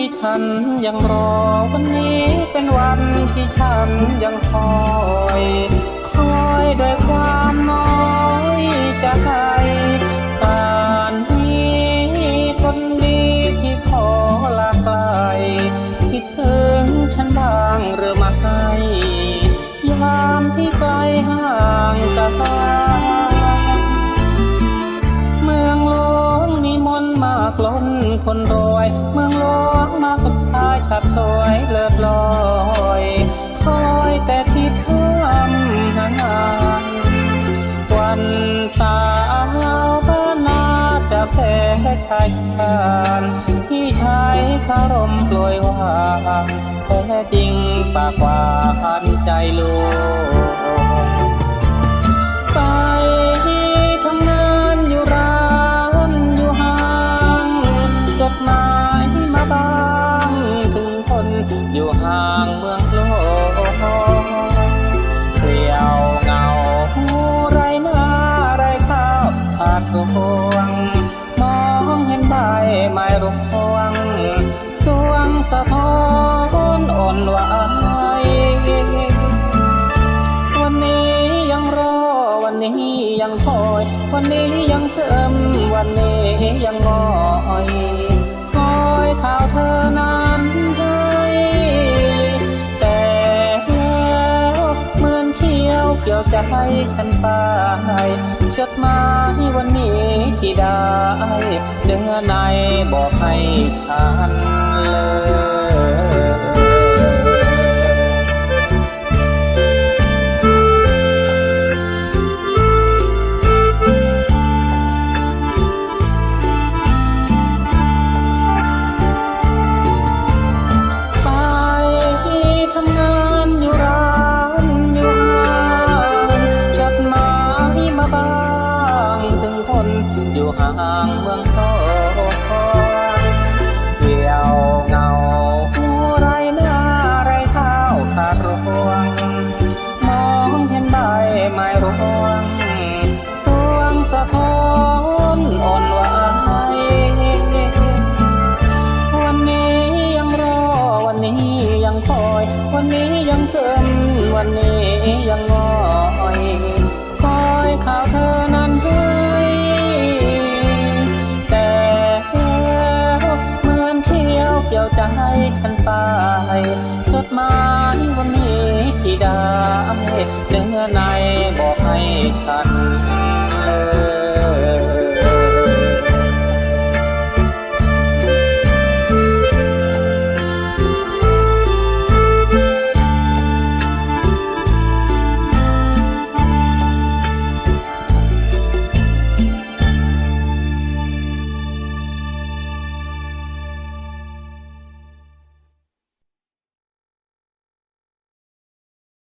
ที่ฉันยังรอวันนี้เป็นวันที่ฉันยังคอยคอยด้วยความน้อยใจป่านนี้คนดีที่ขอลาไกลคิดถึงฉันบ้างหรือไม่ยามที่ไกลห่างกันเมืองหลวงมีมนต์มากล้นคนรวยเมืองหลวง สุดท้ายฉับชวยเลิศลอยคอยแต่ที่ทำห่างวันสาวบ้านนาจะแพ้ชายชานที่ใชายคารมปล่อยวางแต่จริงปากหวานใจลว นนี้ยังคอย วันนี้ยังเสริมวันนี้ยังงอยคอยข่าวเธอนั้นให้แต่แล้วเหมือนเขียวเกี่ยวใจฉันไปจดหมายวันนี้ที่ได้เนื้อในบอกให้ฉัน อยู่ห่างเมืองทองเดียวเหงาไรหน้าไรข้าวขาดรวง มองเห็นใบไม้รวงสวงสะท้อนอ่อนไหววันนี้ยังรอวันนี้ยังคอย วันนี้ยังเสริมวันนี้ วใจฉันไปจดหมายวันนี้ที่ได้เนื้อในบอกให้ฉัน